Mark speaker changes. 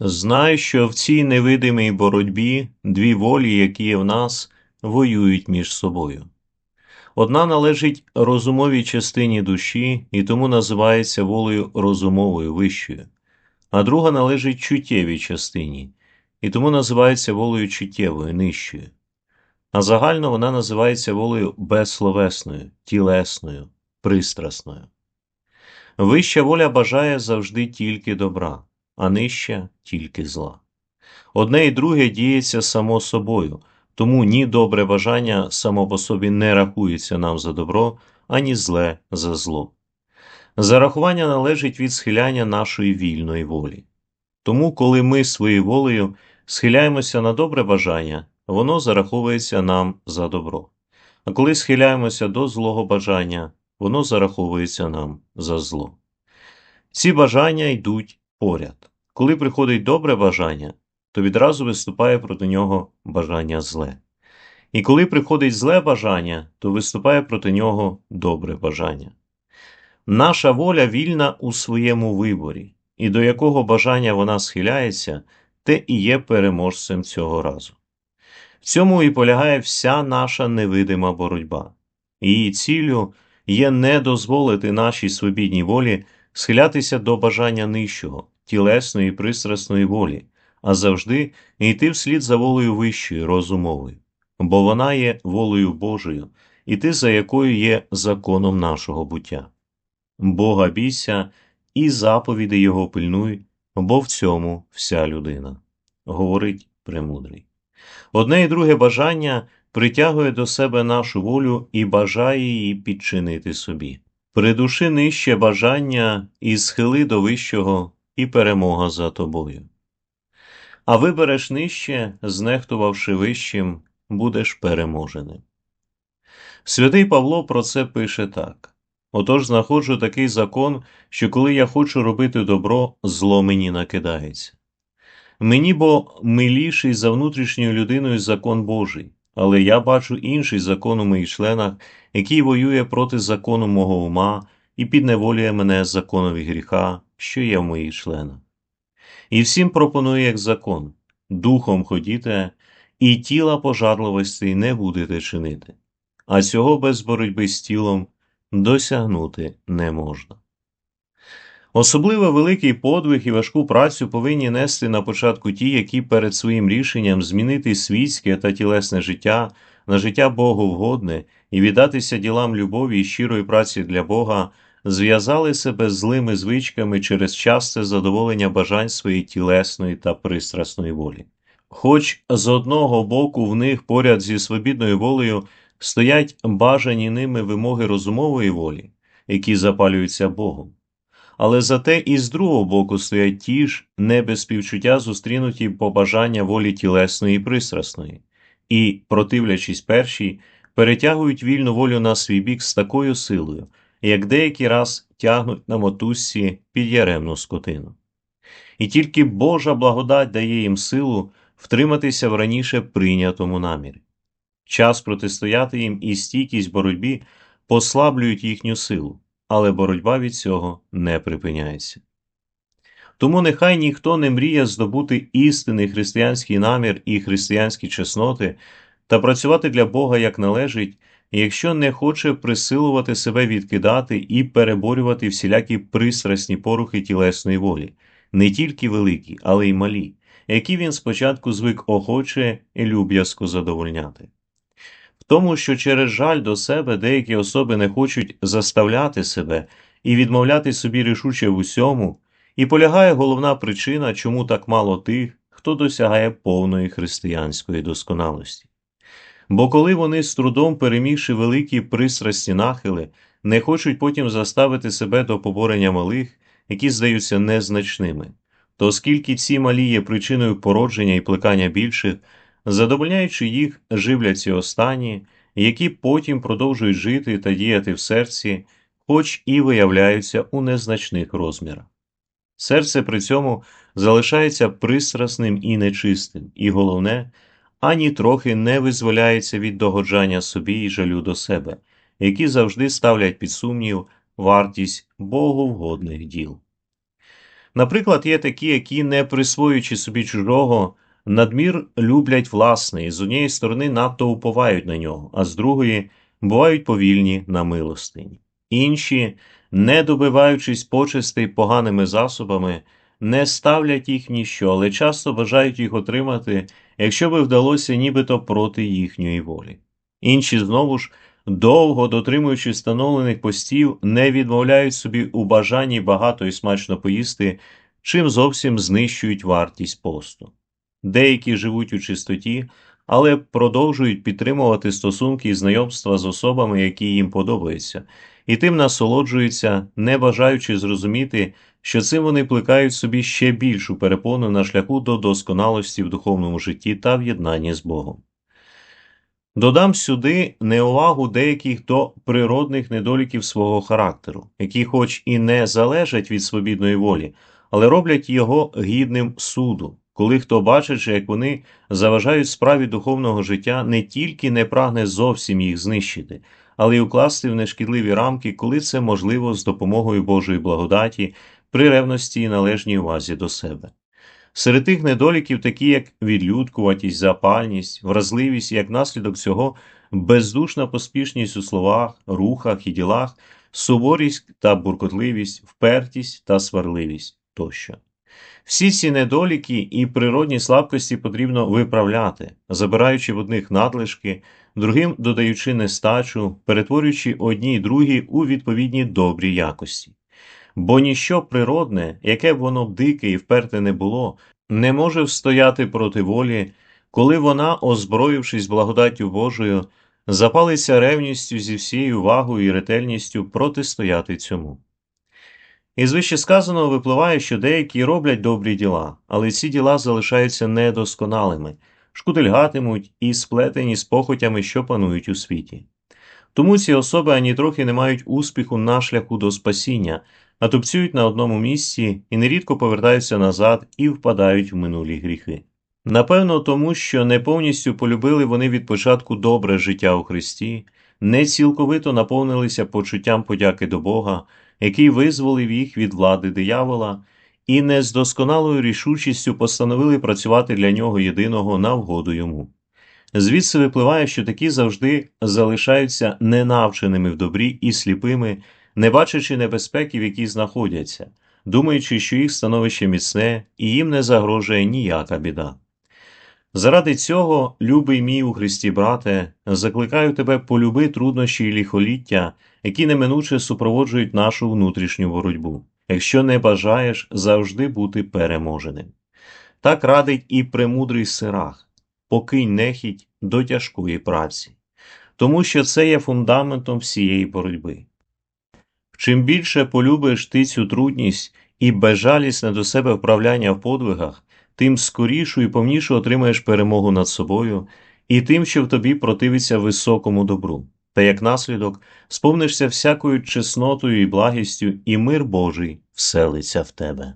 Speaker 1: Знай, що в цій невидимій боротьбі дві волі, які є в нас, воюють між собою. Одна належить розумовій частині душі і тому називається волею розумовою вищою, а друга належить чуттєвій частині і тому називається волею чуттєвою нижчою. А загально вона називається волею безсловесною, тілесною, пристрасною. Вища воля бажає завжди тільки добра, а нижча тільки зла. Одне і друге діється само собою, тому ні добре бажання само по собі не рахується нам за добро, ані зле за зло. Зарахування належить від схиляння нашої вільної волі. Тому, коли ми своєю волею схиляємося на добре бажання, воно зараховується нам за добро. А коли схиляємося до злого бажання, воно зараховується нам за зло. Ці бажання йдуть поряд. Коли приходить добре бажання, то відразу виступає проти нього бажання зле. І коли приходить зле бажання, то виступає проти нього добре бажання. Наша воля вільна у своєму виборі, і до якого бажання вона схиляється, те і є переможцем цього разу. В цьому і полягає вся наша невидима боротьба. Її ціллю є не дозволити нашій свобідній волі схилятися до бажання нижчого, тілесної і пристрасної волі, а завжди йти вслід за волею вищою, розумовою, бо вона є волею Божою, іти за якою є законом нашого буття. Бога бійся і заповіди Його пильнуй, бо в цьому вся людина, говорить премудрий. Одне і друге бажання притягує до себе нашу волю і бажає її підчинити собі. Придуши нижче бажання і схили до вищого, і перемога за тобою. А вибереш нижче, знехтувавши вищим, будеш переможеним. Святий Павло про це пише так Отож знаходжу такий закон, що коли я хочу робити добро, зло мені накидається. Мені бо миліший за внутрішньою людиною закон Божий, але я бачу інший закон у моїх членах, який воює проти закону мого ума і підневолює мене законові гріха, що є в моїх членах. І всім пропоную як закон духом ходіте, і тіла пожарливості не будете чинити, а цього без боротьби з тілом досягнути не можна. Особливо великий подвиг і важку працю повинні нести на початку ті, які перед своїм рішенням змінити світське та тілесне життя на життя Боговгодне і віддатися ділам любові і щирої праці для Бога, зв'язали себе злими звичками через часте задоволення бажань своєї тілесної та пристрасної волі. Хоч з одного боку в них поряд зі свобідною волею стоять бажані ними вимоги розумової волі, які запалюються Богом. Але зате і з другого боку стоять ті ж не без співчуття зустрінуті побажання волі тілесної і пристрасної, і, противлячись першій, перетягують вільну волю на свій бік з такою силою, як деякий раз тягнуть на мотузці під яремну скотину. І тільки Божа благодать дає їм силу втриматися в раніше прийнятому намірі. Час протистояти їм і стійкість боротьбі послаблюють їхню силу, але боротьба від цього не припиняється. Тому нехай ніхто не мріє здобути істинний християнський намір і християнські чесноти та працювати для Бога як належить, якщо не хоче присилувати себе відкидати і переборювати всілякі пристрасні порухи тілесної волі, не тільки великі, але й малі, які він спочатку звик охоче і люб'язко задовольняти В тому, що через жаль до себе деякі особи не хочуть заставляти себе і відмовляти собі рішуче в усьому, і полягає головна причина, чому так мало тих, хто досягає повної християнської досконалості. Бо коли вони з трудом перемігши великі пристрасті нахили, не хочуть потім заставити себе до поборення малих, які здаються незначними, то оскільки ці малі є причиною породження і плекання більших, задовольняючи їх, живляться останні, які потім продовжують жити та діяти в серці, хоч і виявляються у незначних розмірах. Серце при цьому залишається пристрасним і нечистим, і головне, ані трохи не визволяється від догоджання собі і жалю до себе, які завжди ставлять під сумнів вартість боговгодних діл. Наприклад, є такі, які, не присвоюючи собі чужого, надмір люблять власне і з однієї сторони надто уповають на нього, а з другої бувають повільні на милостині. Інші, не добиваючись почестей поганими засобами, не ставлять їх ніщо, але часто бажають їх отримати, якщо би вдалося нібито проти їхньої волі. Інші знову ж, довго дотримуючи встановлених постів, не відмовляють собі у бажанні багато і смачно поїсти, чим зовсім знищують вартість посту. Деякі живуть у чистоті, але продовжують підтримувати стосунки і знайомства з особами, які їм подобаються, і тим насолоджуються, не бажаючи зрозуміти, що цим вони плекають собі ще більшу перепону на шляху до досконалості в духовному житті та в'єднанні з Богом. Додам сюди неувагу деяких до природних недоліків свого характеру, які, хоч і не залежать від свобідної волі, але роблять його гідним суду, коли хто бачить, як вони заважають справі духовного життя, не тільки не прагне зовсім їх знищити, але й укласти в нешкідливі рамки, коли це можливо з допомогою Божої благодаті при ревності і належній увазі до себе. Серед тих недоліків, такі як відлюдкуватість, запальність, вразливість, і як наслідок цього бездушна поспішність у словах, рухах і ділах, суворість та буркотливість, впертість та сварливість тощо. Всі ці недоліки і природні слабкості потрібно виправляти, забираючи в одних надлишки, другим додаючи нестачу, перетворюючи одні й другі у відповідні добрі якості. Бо ніщо природне, яке б воно дике і вперте не було, не може встояти проти волі, коли вона, озброївшись благодаттю Божою, запалиться ревністю зі всією увагою і ретельністю протистояти цьому. Із вищесказаного випливає, що деякі роблять добрі діла, але ці діла залишаються недосконалими, шкутильгатимуть і сплетені з похотями, що панують у світі. Тому ці особи ані трохи не мають успіху на шляху до спасіння, а тупцюють на одному місці і нерідко повертаються назад і впадають в минулі гріхи. Напевно, тому що не повністю полюбили вони від початку добре життя у Христі, не цілковито наповнилися почуттям подяки до Бога, який визволив їх від влади диявола, і не з досконалою рішучістю постановили працювати для нього єдиного на вгоду йому. Звідси випливає, що такі завжди залишаються ненавченими в добрі і сліпими, не бачачи небезпеки, в якій знаходяться, думаючи, що їх становище міцне і їм не загрожує ніяка біда. Заради цього, любий мій у Христі, брате, закликаю тебе полюби труднощі і ліхоліття, які неминуче супроводжують нашу внутрішню боротьбу, якщо не бажаєш завжди бути переможеним. Так радить і премудрий сирах, покинь нехідь до тяжкої праці, тому що це є фундаментом всієї боротьби. Чим більше полюбиш ти цю трудність і безжалісне до себе вправляння в подвигах, тим скорішу і повнішу отримаєш перемогу над собою і тим, що в тобі противиться високому добру, та як наслідок сповнишся всякою чеснотою і благістю, і мир Божий вселиться в тебе.